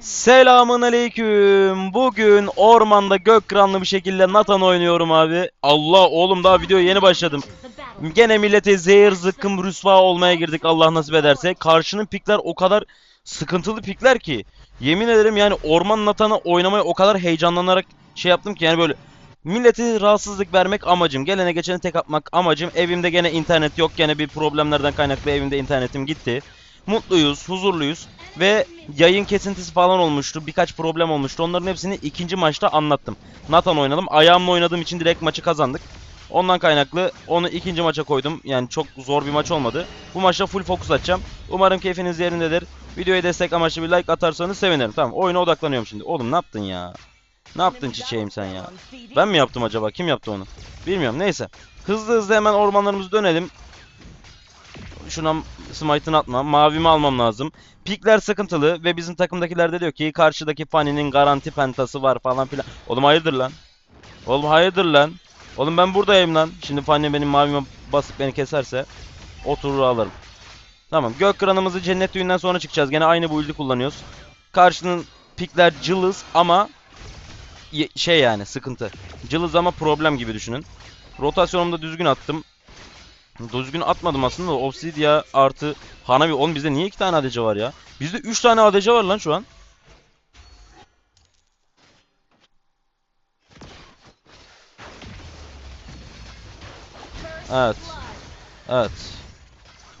Selamun aleyküm. Bugün ormanda gök kıranlı bir şekilde Nathan oynuyorum abi. Allah oğlum daha videoya yeni başladım. Gene millete zehir zıkkım rüsva olmaya girdik Allah nasip ederse. Karşının pikler o kadar sıkıntılı pikler ki. Yemin ederim yani orman Nathan'ı oynamaya o kadar heyecanlanarak şey yaptım ki yani böyle millete rahatsızlık vermek amacım. Gelene geçene tek atmak amacım. Evimde gene internet yok. Gene bir problemlerden kaynaklı evimde internetim gitti. Mutluyuz, huzurluyuz ve yayın kesintisi falan olmuştu. Birkaç problem olmuştu. Onların hepsini ikinci maçta anlattım. Nathan oynadım. Ayağımla oynadığım için direkt maçı kazandık. Ondan kaynaklı onu ikinci maça koydum. Yani çok zor bir maç olmadı. Bu maçta full fokus atacağım. Umarım keyfiniz yerindedir. Videoya destek amaçlı bir like atarsanız sevinirim. Tamam oyuna odaklanıyorum şimdi. Oğlum ne yaptın ya? Ne yaptın çiçeğim sen ya? Ben mi yaptım acaba? Kim yaptı onu? Bilmiyorum. Neyse. Hızlı hızlı hemen ormanlarımızı dönelim. Şuna smite'ını atmam. Mavimi almam lazım. Pikler sıkıntılı ve bizim takımdakiler de diyor ki karşıdaki Fanny'nin garanti pentası var falan filan. Oğlum hayırdır lan? Oğlum hayırdır lan? Oğlum ben buradayım lan. Şimdi Fanny benim mavime basıp beni keserse oturur alırım. Tamam. Gök kıranımızı cennet düğünden sonra çıkacağız. Gene aynı build'i kullanıyoruz. Karşının pikler cılız ama şey yani sıkıntı. Cılız ama problem gibi düşünün. Rotasyonumu da düzgün attım. Düzgün atmadım aslında da Obsidia artı Hanabi. Oğlum bizde niye iki tane ADC var ya? Bizde üç tane ADC var lan şu an. Evet. Evet.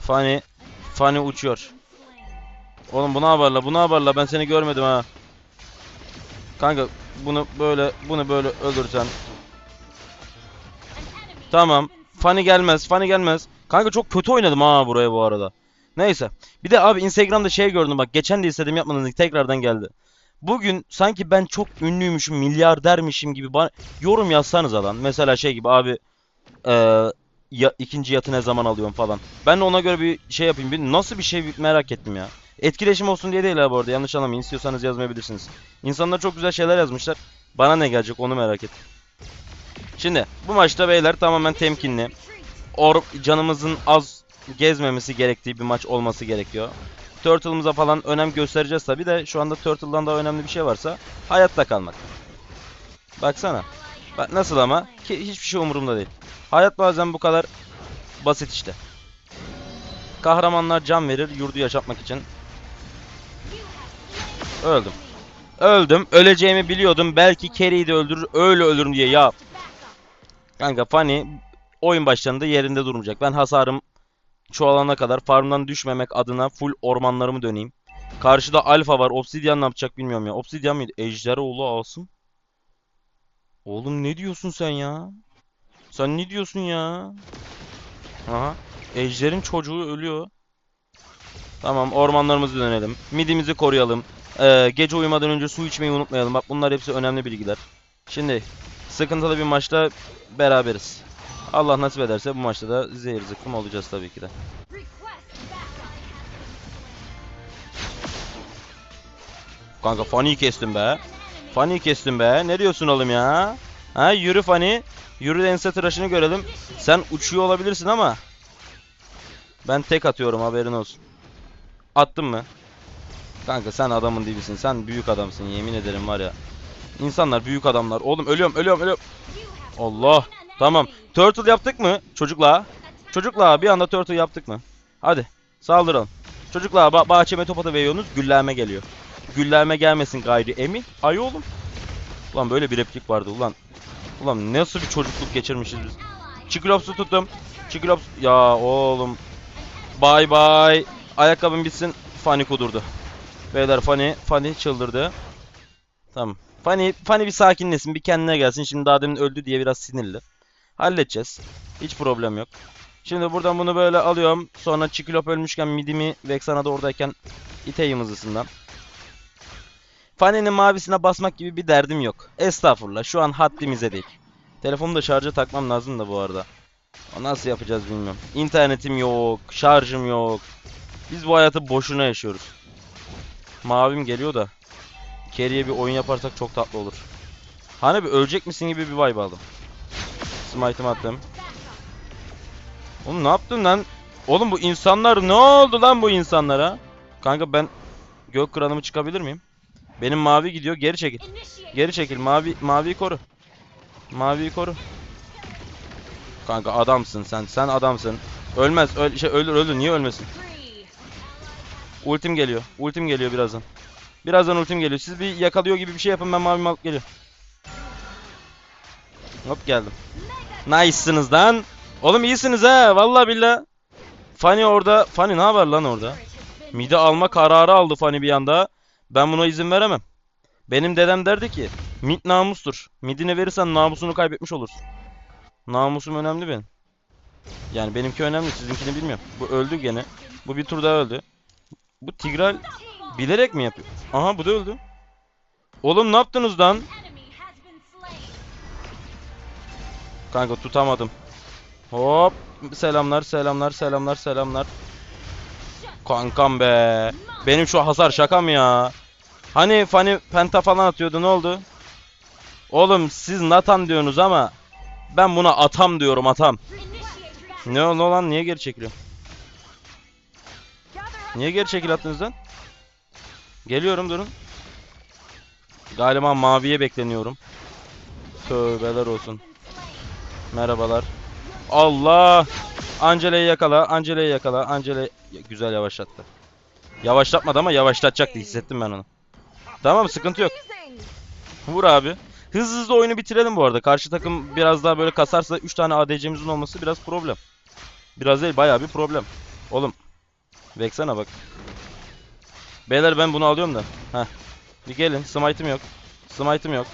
Fanny. Fanny uçuyor. Oğlum bu ne haberla? Bu ne haberla? Ben seni görmedim ha. Kanka bunu böyle bunu böyle öldürsen. Tamam. Fanny gelmez. Fanny gelmez. Kanka çok kötü oynadım ha buraya bu arada. Neyse. Bir de abi Instagram'da şey gördüm bak. Geçen de istedim yapmadınız. Tekrardan geldi. Bugün sanki ben çok ünlüymüşüm, milyardermişim gibi bana yorum yazsanız lan. Mesela şey gibi abi eee ya, ikinci yatı ne zaman alıyorum falan. Ben de ona göre bir şey yapayım. Bir, nasıl bir şey merak ettim ya. Etkileşim olsun diye değil ha bu arada. Yanlış anlamayın. İstiyorsanız yazmayabilirsiniz. İnsanlar çok güzel şeyler yazmışlar. Bana ne gelecek onu merak ettim. Şimdi bu maçta beyler tamamen temkinli. Or canımızın az gezmemesi gerektiği bir maç olması gerekiyor. Turtle'ımıza falan önem göstereceğiz tabi de şu anda Turtle'dan daha önemli bir şey varsa hayatta kalmak. Baksana. Bak nasıl ama ki hiçbir şey umurumda değil. Hayat bazen bu kadar basit işte. Kahramanlar can verir yurdu yaşatmak için. Öldüm. Öldüm. Öleceğimi biliyordum. Belki Carrie'yi de öldürür. Öyle ölürüm diye ya. Kanka Fanny oyun başlarında yerinde durmayacak. Ben hasarım çoğalana kadar farmdan düşmemek adına full ormanlarımı döneyim. Karşıda alfa var. Obsidian ne yapacak bilmiyorum ya. Obsidian mıydı? Ejderoğlu Asım. Oğlum ne diyorsun sen ya? Sen ne diyorsun ya? Aha. Ejder'in çocuğu ölüyor. Tamam ormanlarımızı dönelim. Midimizi koruyalım. Ee, gece uyumadan önce su içmeyi unutmayalım. Bak bunlar hepsi önemli bilgiler. Şimdi sıkıntılı bir maçta beraberiz. Allah nasip ederse bu maçta da zehir zıkkım olacağız tabii ki de. Kanka Fanny'yi kestim be. Fanny'yi kestim be. Ne diyorsun oğlum ya? Ha yürü Fanny. Yürü ense tıraşını görelim. Sen uçuyor olabilirsin ama. Ben tek atıyorum haberin olsun. Attın mı? Kanka sen adamın dibisin. Sen büyük adamsın yemin ederim var ya. İnsanlar büyük adamlar. Oğlum ölüyorum ölüyorum ölüyorum. Allah. Tamam. Turtle yaptık mı? Çocukla. Çocukla bir anda turtle yaptık mı? Hadi. Saldıralım. Çocukla ba bahçeme top atıveriyorsunuz. Gülleme geliyor. Gülleme gelmesin gayri emin. Ay oğlum. Ulan böyle bir replik vardı ulan. Ulan nasıl bir çocukluk geçirmişiz biz. Çiklops'u tuttum. Çiklops. Ya oğlum. Bay bay. Ayakkabım bitsin. Fanny kudurdu. Beyler Fanny, Fanny çıldırdı. Tamam. Fanny, Fanny bir sakinlesin, bir kendine gelsin. Şimdi daha demin öldü diye biraz sinirli. Halledeceğiz. Hiç problem yok. Şimdi buradan bunu böyle alıyorum. Sonra Çiklop ölmüşken midimi Vexana da oradayken iteyim hızlısından. Fanny'nin mavisine basmak gibi bir derdim yok. Estağfurullah. Şu an haddimize değil. Telefonumu da şarja takmam lazım da bu arada. O nasıl yapacağız bilmiyorum. İnternetim yok, şarjım yok. Biz bu hayatı boşuna yaşıyoruz. Mavim geliyor da. Carry'e bir oyun yaparsak çok tatlı olur. Hani bir ölecek misin gibi bir vibe aldım. Smite'ımı attım. Oğlum ne yaptın lan? Oğlum bu insanlar ne oldu lan bu insanlara? Kanka ben Gök kralımı çıkabilir miyim? Benim mavi gidiyor. Geri çekil. Geri çekil. Mavi maviyi koru. Maviyi koru. Kanka adamsın sen. Sen adamsın. Ölmez. Öl şey ölür ölür. Niye ölmesin? Ultim geliyor. Ultim geliyor birazdan. Birazdan ultim geliyor. Siz bir yakalıyor gibi bir şey yapın ben mavimi alıp geliyorum. Hop geldim. Nice'sınız lan. Oğlum iyisiniz ha. Vallahi billah. Fanny orada. Fanny ne haber lan orada? Mide alma kararı aldı Fanny bir anda. Ben buna izin veremem. Benim dedem derdi ki mid namustur. Midini verirsen namusunu kaybetmiş olursun. Namusum önemli benim. Yani benimki önemli sizinkini bilmiyorum. Bu öldü gene. Bu bir tur daha öldü. Bu Tigral bilerek mi yapıyor? Aha bu da öldü. Oğlum ne yaptınız lan? Kanka tutamadım. Hop. Selamlar selamlar selamlar selamlar. Kankam be. Benim şu hasar şaka mı ya? Hani Fanny penta falan atıyordu ne oldu? Oğlum siz Nathan diyorsunuz ama ben buna atam diyorum atam. Ne oldu lan niye geri çekiliyor? Niye geri çekil attınız lan? Geliyorum durun. Galiba maviye bekleniyorum. Tövbeler olsun. Merhabalar. Allah! Angela'yı yakala, Angela'yı yakala, Angela'yı... Güzel yavaşlattı. Yavaşlatmadı ama yavaşlatacaktı hissettim ben onu. Tamam sıkıntı yok. Vur abi. Hızlı hızlı oyunu bitirelim bu arada. Karşı takım biraz daha böyle kasarsa 3 tane ADC'mizin olması biraz problem. Biraz değil bayağı bir problem. Oğlum. Baksana bak. Beyler ben bunu alıyorum da. Heh. Bir gelin. Smite'ım yok. Smite'ım yok.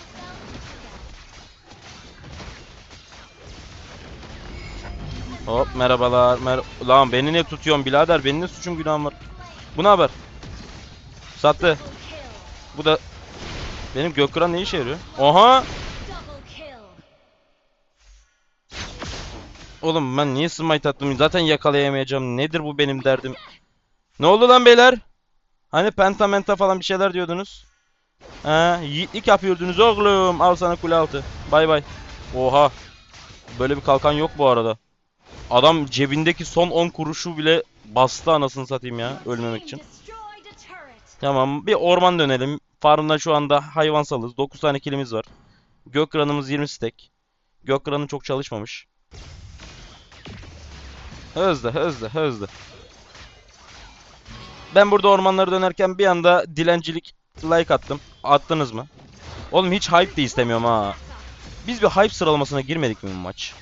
Hop merhabalar. Mer Lan beni ne tutuyorsun birader? Benim ne suçum günahım var? Bu ne haber? Sattı. Bu da benim Gökkuran ne işe yarıyor? Oha! Oğlum ben niye smite attım? Zaten yakalayamayacağım. Nedir bu benim derdim? Ne oldu lan beyler? Hani penta menta falan bir şeyler diyordunuz. Ha, yiğitlik yapıyordunuz oğlum. Al sana kule altı. Bay bay. Oha. Böyle bir kalkan yok bu arada. Adam cebindeki son 10 kuruşu bile bastı anasını satayım ya ölmemek için. Tamam bir orman dönelim. Farmda şu anda hayvansalız. 9 tane kilimiz var. Gökranımız 20 stack. Gökranı çok çalışmamış. Hızlı hızlı hızlı. Ben burada ormanları dönerken bir anda dilencilik like attım. Attınız mı? Oğlum hiç hype de istemiyorum ha. Biz bir hype sıralamasına girmedik mi bu maç?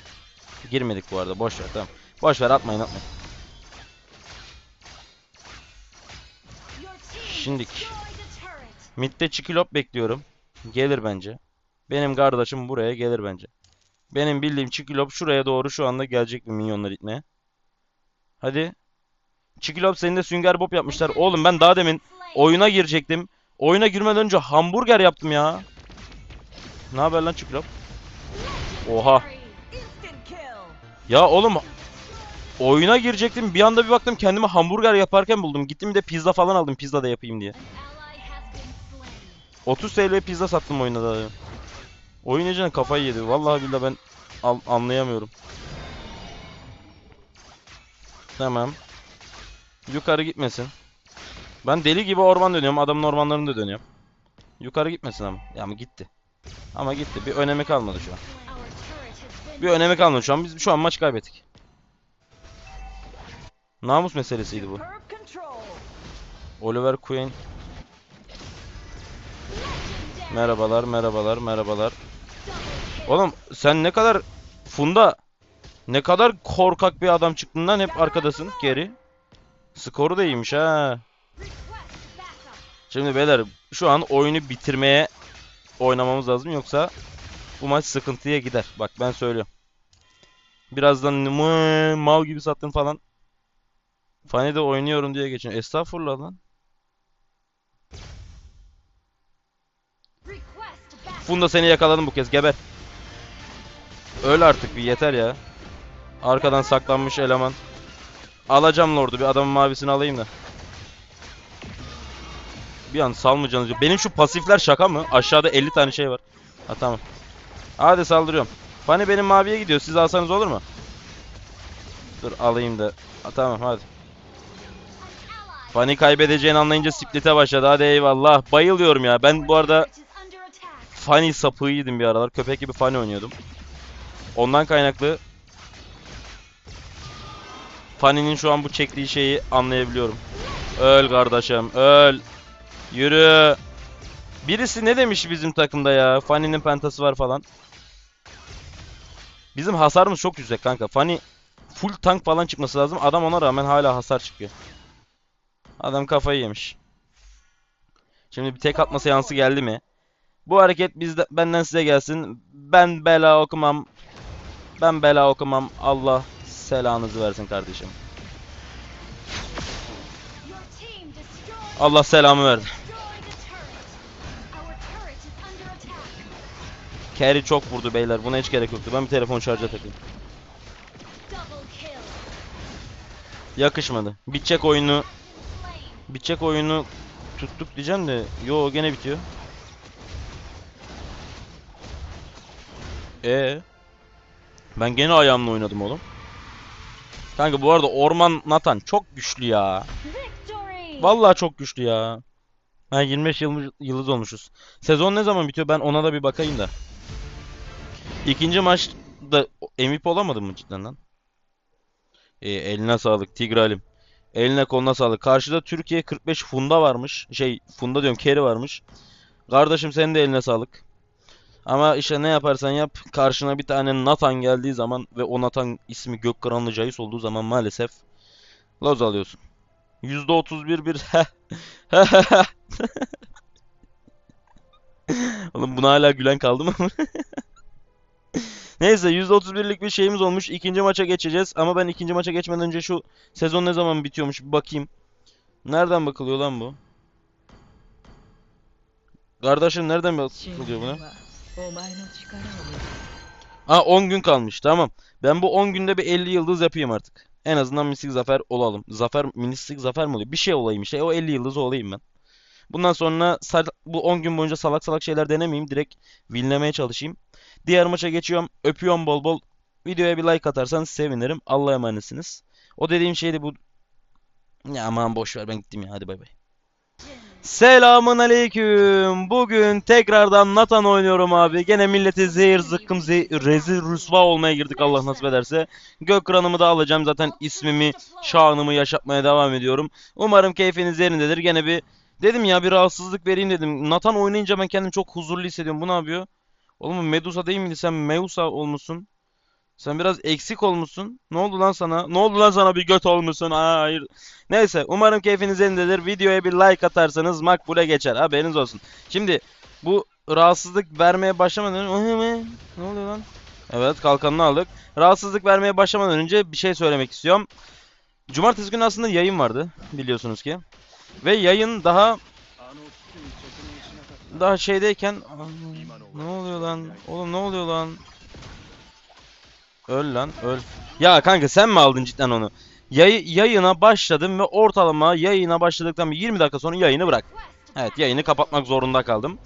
Girmedik bu arada. Boş ver tamam. Boş ver atmayın atmayın. Şimdik. Mid'de Çikilop bekliyorum. Gelir bence. Benim kardeşim buraya gelir bence. Benim bildiğim Çikilop şuraya doğru şu anda gelecek mi minyonlar itmeye? Hadi. Çikilop senin de sünger bob yapmışlar. Oğlum ben daha demin oyuna girecektim. Oyuna girmeden önce hamburger yaptım ya. Ne haber lan Çikilop? Oha. Ya oğlum oyuna girecektim. Bir anda bir baktım kendimi hamburger yaparken buldum. Gittim bir de pizza falan aldım pizza da yapayım diye. 30 TL pizza sattım oyuna da. Oynayacağın kafayı yedi. Vallahi billahi ben anlayamıyorum. Tamam. Yukarı gitmesin. Ben deli gibi orman dönüyorum. Adamın ormanlarını da dönüyorum. Yukarı gitmesin ama. Ya ama gitti. Ama gitti. Bir önemi kalmadı şu an. Bir önemi kalmadı şu an. Biz şu an maç kaybettik. Namus meselesiydi bu. Oliver Queen. Merhabalar, merhabalar, merhabalar. Oğlum sen ne kadar Funda ne kadar korkak bir adam çıktın lan hep arkadasın geri. Skoru da iyiymiş ha. Şimdi beyler şu an oyunu bitirmeye oynamamız lazım yoksa bu maç sıkıntıya gider. Bak ben söylüyorum. Birazdan mal gibi sattın falan. Fanny'de oynuyorum diye geçin. Estağfurullah lan. Funda seni yakaladım bu kez geber. Öl artık bir yeter ya. Arkadan saklanmış eleman. Alacağım lordu bir adamın mavisini alayım da. Bir an salmayacaksınız. Benim şu pasifler şaka mı? Aşağıda 50 tane şey var. Ha tamam. Hadi saldırıyorum. Fanny benim maviye gidiyor. Siz alsanız olur mu? Dur alayım da. Ha, tamam hadi. Fanny kaybedeceğini anlayınca split'e başladı. Hadi eyvallah. Bayılıyorum ya. Ben bu arada Fanny sapığıydım bir aralar. Köpek gibi Fanny oynuyordum. Ondan kaynaklı Fanny'nin şu an bu çektiği şeyi anlayabiliyorum. Öl kardeşim, öl. Yürü. Birisi ne demiş bizim takımda ya? Fanny'nin pentası var falan. Bizim hasarımız çok yüksek kanka. Fanny full tank falan çıkması lazım. Adam ona rağmen hala hasar çıkıyor. Adam kafayı yemiş. Şimdi bir tek atma seansı geldi mi? Bu hareket bizde, benden size gelsin. Ben bela okumam. Ben bela okumam. Allah selanızı versin kardeşim. Allah selamı verdi. Carry çok vurdu beyler. Buna hiç gerek yoktu. Ben bir telefon şarja takayım. Yakışmadı. Bitecek oyunu. Bitecek oyunu tuttuk diyeceğim de. Yo gene bitiyor. E Ben gene ayağımla oynadım oğlum. Kanka bu arada Orman Nathan çok güçlü ya. Vallahi çok güçlü ya. Ha 25 yıl, yıldız olmuşuz. Sezon ne zaman bitiyor? Ben ona da bir bakayım da. İkinci maçta MVP olamadın mı cidden lan? E, eline sağlık Tigralim. Eline koluna sağlık. Karşıda Türkiye 45 Funda varmış. Şey Funda diyorum Keri varmış. Kardeşim senin de eline sağlık. Ama işte ne yaparsan yap karşına bir tane Nathan geldiği zaman ve o Nathan ismi Gökkaranlı Cayus olduğu zaman maalesef loz alıyorsun. %31 bir Oğlum buna hala gülen kaldı mı? Neyse %31'lik bir şeyimiz olmuş. İkinci maça geçeceğiz. Ama ben ikinci maça geçmeden önce şu sezon ne zaman bitiyormuş bir bakayım. Nereden bakılıyor lan bu? Kardeşim nereden bakılıyor buna? Ha 10 gün kalmış tamam. Ben bu 10 günde bir 50 yıldız yapayım artık. En azından mistik zafer olalım. Zafer mistik zafer mi oluyor? Bir şey olayım işte. O 50 yıldız olayım ben. Bundan sonra bu 10 gün boyunca salak salak şeyler denemeyeyim. Direkt winlemeye çalışayım. Diğer maça geçiyorum. Öpüyorum bol bol. Videoya bir like atarsanız sevinirim. Allah'a emanetsiniz. O dediğim şeydi bu. Ya aman boş ver ben gittim ya. Hadi bay bay. Selamun aleyküm. Bugün tekrardan Nathan oynuyorum abi. Gene milleti zehir zıkkım zehir, rezil rüsva olmaya girdik Allah nasip ederse. Gökran'ımı da alacağım zaten ismimi, şanımı yaşatmaya devam ediyorum. Umarım keyfiniz yerindedir. Gene bir dedim ya bir rahatsızlık vereyim dedim. Nathan oynayınca ben kendimi çok huzurlu hissediyorum. Bu ne yapıyor? Oğlum Medusa değil miydi? Sen Meusa olmuşsun. Sen biraz eksik olmuşsun. Ne oldu lan sana? Ne oldu lan sana bir göt olmuşsun? Aa, hayır. Neyse umarım keyfiniz yerindedir. Videoya bir like atarsanız makbule geçer. Haberiniz olsun. Şimdi bu rahatsızlık vermeye başlamadan. Ne oluyor lan? Evet kalkanını aldık. Rahatsızlık vermeye başlamadan önce bir şey söylemek istiyorum. Cumartesi günü aslında yayın vardı biliyorsunuz ki. Ve yayın daha daha şeydeyken ne oluyor lan? Oğlum ne oluyor lan? Öl lan öl. Ya kanka sen mi aldın cidden onu? Yay- yayına başladım ve ortalama yayına başladıktan bir 20 dakika sonra yayını bırak. Evet yayını kapatmak zorunda kaldım.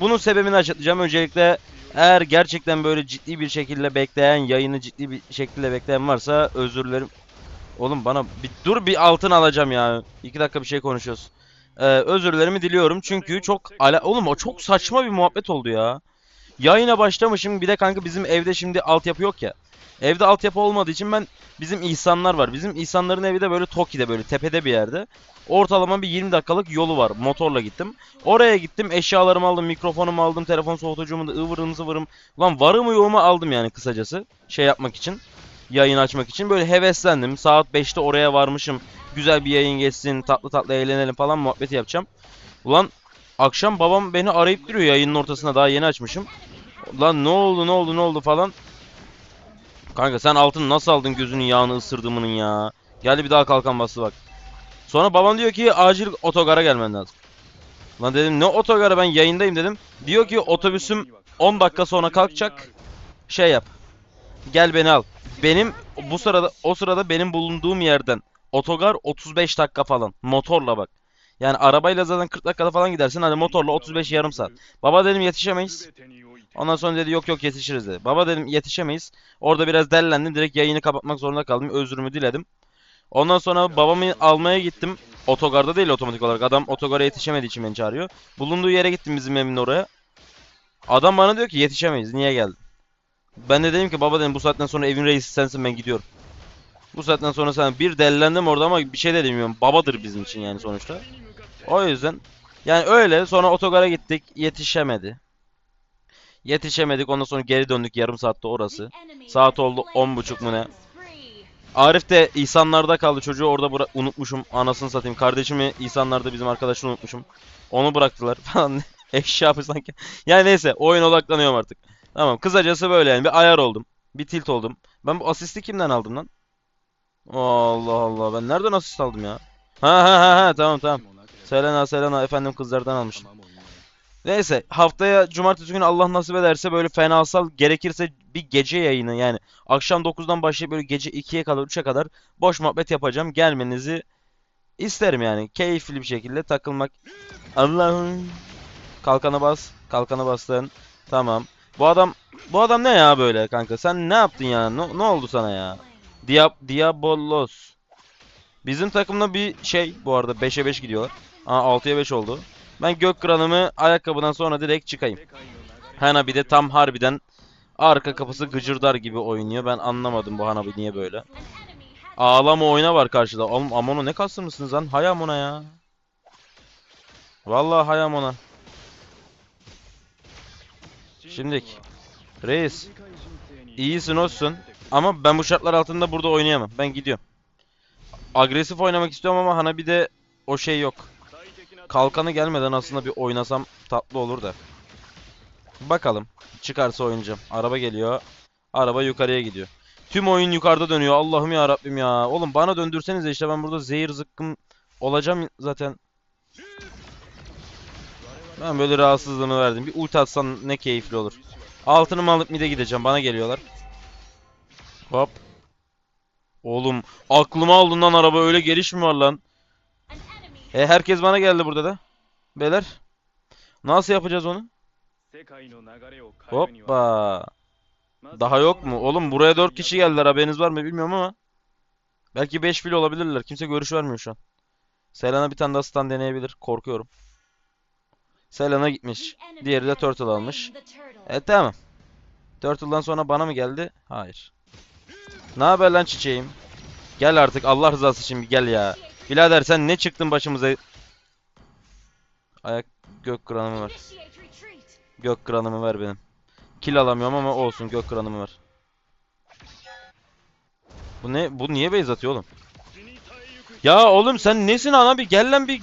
Bunun sebebini açıklayacağım. Öncelikle eğer gerçekten böyle ciddi bir şekilde bekleyen, yayını ciddi bir şekilde bekleyen varsa özür dilerim. Oğlum bana bir dur bir altın alacağım ya. 2 dakika bir şey konuşuyoruz. Ee, özürlerimi diliyorum çünkü çok ala oğlum o çok saçma bir muhabbet oldu ya. Yayına başlamışım bir de kanka bizim evde şimdi altyapı yok ya. Evde altyapı olmadığı için ben bizim İhsanlar var. Bizim İhsanların evi de böyle Toki'de böyle tepede bir yerde. Ortalama bir 20 dakikalık yolu var. Motorla gittim. Oraya gittim. Eşyalarımı aldım. Mikrofonumu aldım. Telefon soğutucumu da ıvırım zıvırım. Lan varımı yoğumu aldım yani kısacası. Şey yapmak için. Yayın açmak için. Böyle heveslendim. Saat 5'te oraya varmışım. Güzel bir yayın geçsin. Tatlı tatlı eğlenelim falan muhabbeti yapacağım. Ulan akşam babam beni arayıp duruyor yayının ortasına. Daha yeni açmışım. Lan ne oldu ne oldu ne oldu falan. Kanka sen altını nasıl aldın gözünün yağını ısırdığımının ya. Geldi bir daha kalkan bastı bak. Sonra babam diyor ki acil otogara gelmen lazım. Lan dedim ne otogara ben yayındayım dedim. Diyor ki otobüsüm 10 dakika sonra kalkacak. Şey yap. Gel beni al. Benim bu sırada o sırada benim bulunduğum yerden otogar 35 dakika falan. Motorla bak. Yani arabayla zaten 40 dakikada falan gidersin. Hadi motorla 35 yarım saat. Baba dedim yetişemeyiz. Ondan sonra dedi yok yok yetişiriz dedi. Baba dedim yetişemeyiz. Orada biraz dellendim. Direkt yayını kapatmak zorunda kaldım. Özrümü diledim. Ondan sonra babamı almaya gittim. Otogarda değil otomatik olarak. Adam otogara yetişemediği için beni çağırıyor. Bulunduğu yere gittim bizim evin oraya. Adam bana diyor ki yetişemeyiz. Niye geldin? Ben de dedim ki baba dedim bu saatten sonra evin reisi sensin ben gidiyorum. Bu saatten sonra sen bir dellendim orada ama bir şey de demiyorum. Babadır bizim için yani sonuçta. O yüzden yani öyle sonra otogara gittik yetişemedi. Yetişemedik ondan sonra geri döndük yarım saatte orası. Saat oldu 10.30 mu ne? Arif de İhsanlar'da kaldı çocuğu orada unutmuşum anasını satayım. Kardeşimi İhsanlar'da bizim arkadaşı unutmuşum. Onu bıraktılar falan. Eşya sanki. Yani neyse oyuna odaklanıyorum artık. Tamam kısacası böyle yani bir ayar oldum. Bir tilt oldum. Ben bu asisti kimden aldım lan? Allah Allah ben nereden asist aldım ya? Ha ha ha ha tamam tamam. Selena Selena efendim kızlardan almışım. Neyse haftaya cumartesi günü Allah nasip ederse böyle fenasal gerekirse bir gece yayını yani akşam 9'dan başlayıp böyle gece 2'ye kadar 3'e kadar boş muhabbet yapacağım. Gelmenizi isterim yani. Keyifli bir şekilde takılmak. Allah'ım. Kalkana bas. Kalkana bastın. Tamam. Bu adam bu adam ne ya böyle kanka? Sen ne yaptın ya? Ne, ne oldu sana ya? Diab Diabolos. Bizim takımda bir şey bu arada 5'e 5 gidiyorlar. Aa 6'ya 5 oldu. Ben gök kralımı ayakkabıdan sonra direkt çıkayım. Hanabi de tam harbiden arka kapısı gıcırdar gibi oynuyor. Ben anlamadım bu Hanabi niye böyle. Ağlama oyuna var karşıda. Oğlum Amon'a ne kastır mısınız lan? Hay Amon'a ya. Vallahi hay Amon'a. Şimdik. Reis. İyisin olsun. Ama ben bu şartlar altında burada oynayamam. Ben gidiyorum. Agresif oynamak istiyorum ama Hanabi'de o şey yok. Kalkanı gelmeden aslında bir oynasam tatlı olur da. Bakalım. Çıkarsa oynayacağım. Araba geliyor. Araba yukarıya gidiyor. Tüm oyun yukarıda dönüyor. Allah'ım ya Rabbim ya. Oğlum bana döndürsenize işte ben burada zehir zıkkım olacağım zaten. Ben böyle rahatsızlığını verdim. Bir ulti atsan ne keyifli olur. Altınımı alıp mide gideceğim. Bana geliyorlar. Hop. Oğlum aklıma aldın lan araba öyle geliş mi var lan? E herkes bana geldi burada da. Beyler. Nasıl yapacağız onu? Hoppa. Daha yok mu? Oğlum buraya 4 kişi geldiler haberiniz var mı bilmiyorum ama. Belki 5 bile olabilirler. Kimse görüş vermiyor şu an. Selena bir tane daha stun deneyebilir. Korkuyorum. Selena gitmiş. Diğeri de Turtle almış. E tamam. Turtle'dan sonra bana mı geldi? Hayır. Ne haber lan çiçeğim? Gel artık Allah rızası için bir gel ya. Birader sen ne çıktın başımıza? Ayak gök kranımı ver. Gök kranımı ver benim. Kill alamıyorum ama olsun gök kranımı ver. Bu ne? Bu niye base atıyor oğlum? Ya oğlum sen nesin ana bir gel lan bir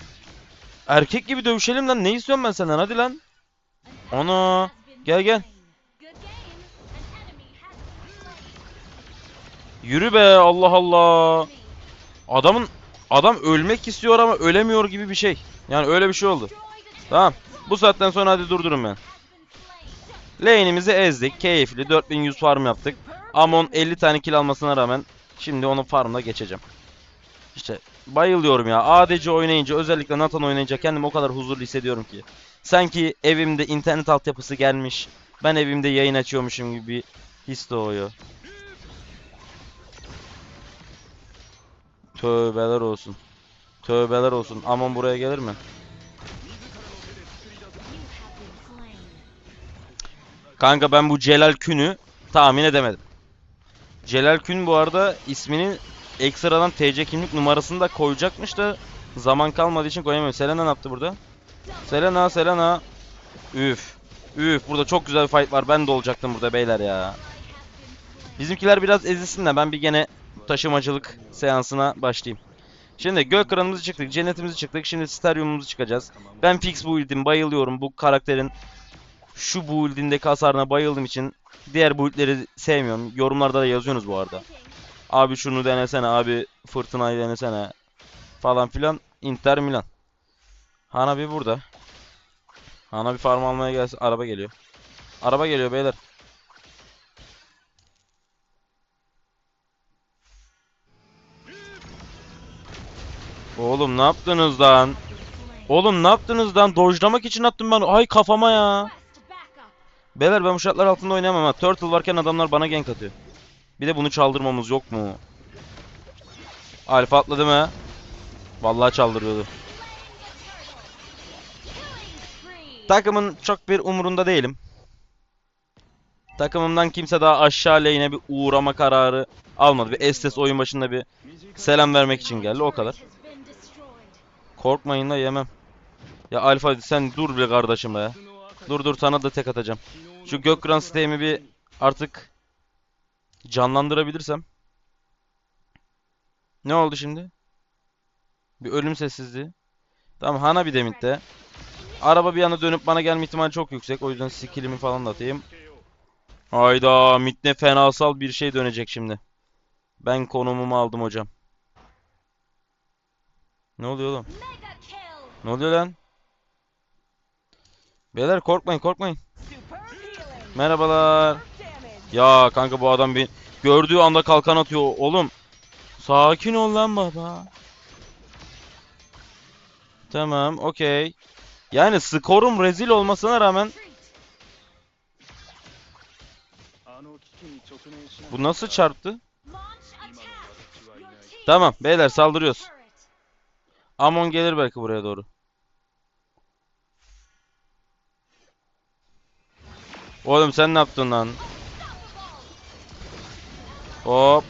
erkek gibi dövüşelim lan. Ne istiyorum ben senden hadi lan. Ana gel gel. Yürü be Allah Allah. Adamın adam ölmek istiyor ama ölemiyor gibi bir şey. Yani öyle bir şey oldu. Tamam. Bu saatten sonra hadi durdurun ben. Lane'imizi ezdik. Keyifli. 4100 farm yaptık. Amon 50 tane kill almasına rağmen şimdi onun farmına geçeceğim. İşte bayılıyorum ya. ADC oynayınca özellikle Nathan oynayınca kendimi o kadar huzurlu hissediyorum ki. Sanki evimde internet altyapısı gelmiş. Ben evimde yayın açıyormuşum gibi bir his doğuyor. Tövbeler olsun. Tövbeler olsun. Aman buraya gelir mi? Kanka ben bu Celal Kün'ü tahmin edemedim. Celal Kün bu arada ismini ekstradan TC kimlik numarasını da koyacakmış da zaman kalmadığı için koyamıyorum. Selena ne yaptı burada? Selena, Selena. Üf. Üf. Burada çok güzel bir fight var. Ben de olacaktım burada beyler ya. Bizimkiler biraz ezilsin de ben bir gene taşımacılık seansına başlayayım. Şimdi gök kranımızı çıktık, cennetimizi çıktık. Şimdi steryumumuzu çıkacağız. Ben fix build'im, bayılıyorum bu karakterin şu build'indeki hasarına bayıldığım için diğer build'leri sevmiyorum. Yorumlarda da yazıyorsunuz bu arada. Abi şunu denesene, abi fırtınayı denesene falan filan. Inter Milan. Hanabi burada. Hanabi farm almaya gelsin. Araba geliyor. Araba geliyor beyler. Oğlum ne yaptınız lan? Oğlum ne yaptınız lan? Dojlamak için attım ben. Ay kafama ya. Beyler ben bu şartlar altında oynayamam ha. Turtle varken adamlar bana gank atıyor. Bir de bunu çaldırmamız yok mu? Alfa atladı mı? Vallahi çaldırıyordu. Takımın çok bir umurunda değilim. Takımımdan kimse daha aşağı lane'e bir uğrama kararı almadı. Bir Estes oyun başında bir selam vermek için geldi o kadar. Korkmayın da yemem. Ya Alfa sen dur bir kardeşim ya. Dur dur sana da tek atacağım. Şu Gökran sistemi bir artık canlandırabilirsem. Ne oldu şimdi? Bir ölüm sessizliği. Tamam Hana bir de midde. Araba bir anda dönüp bana gelme ihtimali çok yüksek. O yüzden skillimi falan da atayım. Hayda midde fenasal bir şey dönecek şimdi. Ben konumumu aldım hocam. Ne oluyor oğlum? Ne oluyor lan? Beyler korkmayın korkmayın. Merhabalar. Ya kanka bu adam bir gördüğü anda kalkan atıyor oğlum. Sakin ol lan baba. Tamam, okey. Yani skorum rezil olmasına rağmen bu nasıl çarptı? Tamam, beyler saldırıyoruz. Amon gelir belki buraya doğru. Oğlum sen ne yaptın lan? Hop.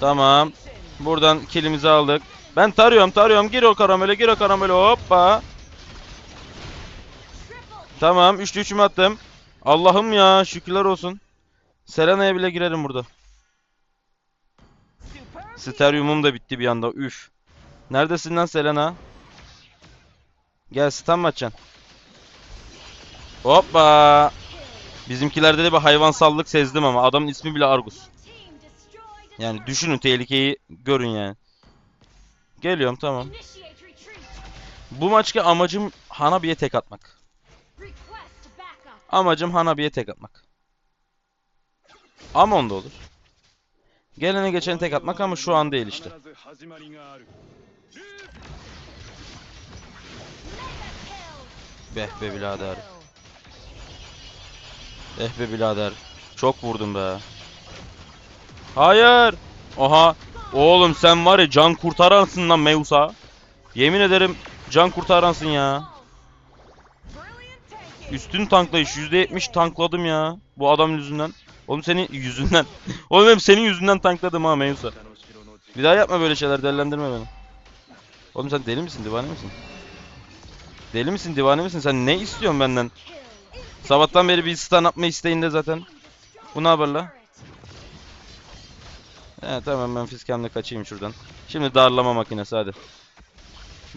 Tamam. Buradan kilimizi aldık. Ben tarıyorum tarıyorum. Gir o karamele gir o karamele hoppa. Tamam. Üçlü üçümü attım. Allah'ım ya şükürler olsun. Selena'ya bile girerim burada. Steryumum da bitti bir anda. Üf. Neredesin lan Selena? Gel stun mı atacaksın? Hoppa. Bizimkilerde de bir hayvansallık sezdim ama adamın ismi bile Argus. Yani düşünün tehlikeyi görün yani. Geliyorum tamam. Bu maçki amacım Hanabi'ye tek atmak. Amacım Hanabi'ye tek atmak. Amon da olur. Gelene geçene tek atmak ama şu an değil işte. Beh be birader. Eh be birader. Çok vurdum be. Hayır. Oha. Oğlum sen var ya can kurtaransın lan Meusa. Yemin ederim can kurtaransın ya. Üstün tanklayış %70 tankladım ya. Bu adam yüzünden. Oğlum senin yüzünden. Oğlum hep senin yüzünden tankladım ha Meusa. Bir daha yapma böyle şeyler dellendirme beni. Oğlum sen deli misin divane misin? Deli misin divane misin? Sen ne istiyorsun benden? Sabahtan beri bir stun atma isteğinde zaten. Bu ne haber la? He tamam ben fiskemle kaçayım şuradan. Şimdi darlama makinesi hadi.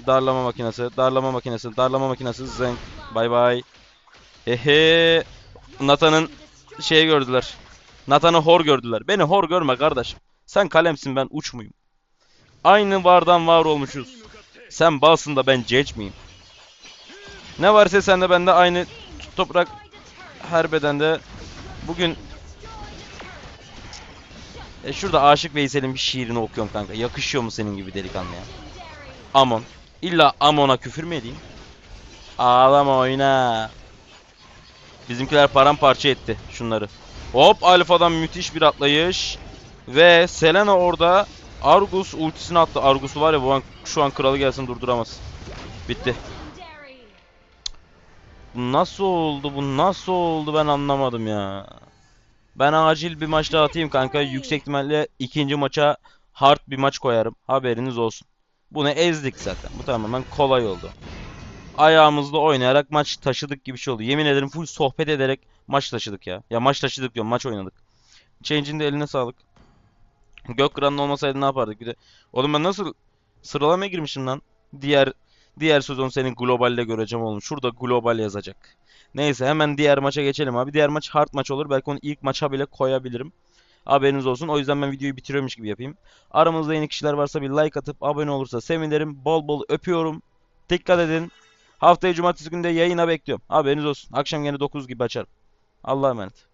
Darlama makinesi, darlama makinesi, darlama makinesi, zenk. Bay bay. Ehe. Nathan'ın şeyi gördüler. Nathan'ı hor gördüler. Beni hor görme kardeşim. Sen kalemsin ben uç muyum? Aynı vardan var olmuşuz. Sen balsın da ben ceç miyim? Ne varsa sende bende aynı toprak her bedende. Bugün e şurada Aşık Veysel'in bir şiirini okuyorum kanka. Yakışıyor mu senin gibi delikanlı ya? Amon. İlla Amon'a küfür mü edeyim? Ağlama oyna. Bizimkiler paramparça etti şunları. Hop Alfa'dan müthiş bir atlayış. Ve Selena orada Argus ultisini attı. Argus var ya bu an, şu an kralı gelsin durduramaz. Bitti. Bu nasıl oldu? Bu nasıl oldu? Ben anlamadım ya. Ben acil bir maç daha atayım kanka. Yüksek ihtimalle ikinci maça hard bir maç koyarım. Haberiniz olsun. Bunu ezdik zaten. Bu tamamen kolay oldu. Ayağımızla oynayarak maç taşıdık gibi şey oldu. Yemin ederim full sohbet ederek maç taşıdık ya. Ya maç taşıdık diyorum maç oynadık. Change'in de eline sağlık. Gökran'ın olmasaydı ne yapardık bir de. Oğlum ben nasıl sıralamaya girmişim lan. Diğer diğer sezon seni globalde göreceğim oğlum. Şurada global yazacak. Neyse hemen diğer maça geçelim abi. Diğer maç hard maç olur. Belki onu ilk maça bile koyabilirim. Haberiniz olsun. O yüzden ben videoyu bitiriyormuş gibi yapayım. Aramızda yeni kişiler varsa bir like atıp abone olursa sevinirim. Bol bol öpüyorum. Dikkat edin. Haftaya cumartesi günde yayına bekliyorum. Haberiniz olsun. Akşam gene 9 gibi açarım. Allah'a emanet.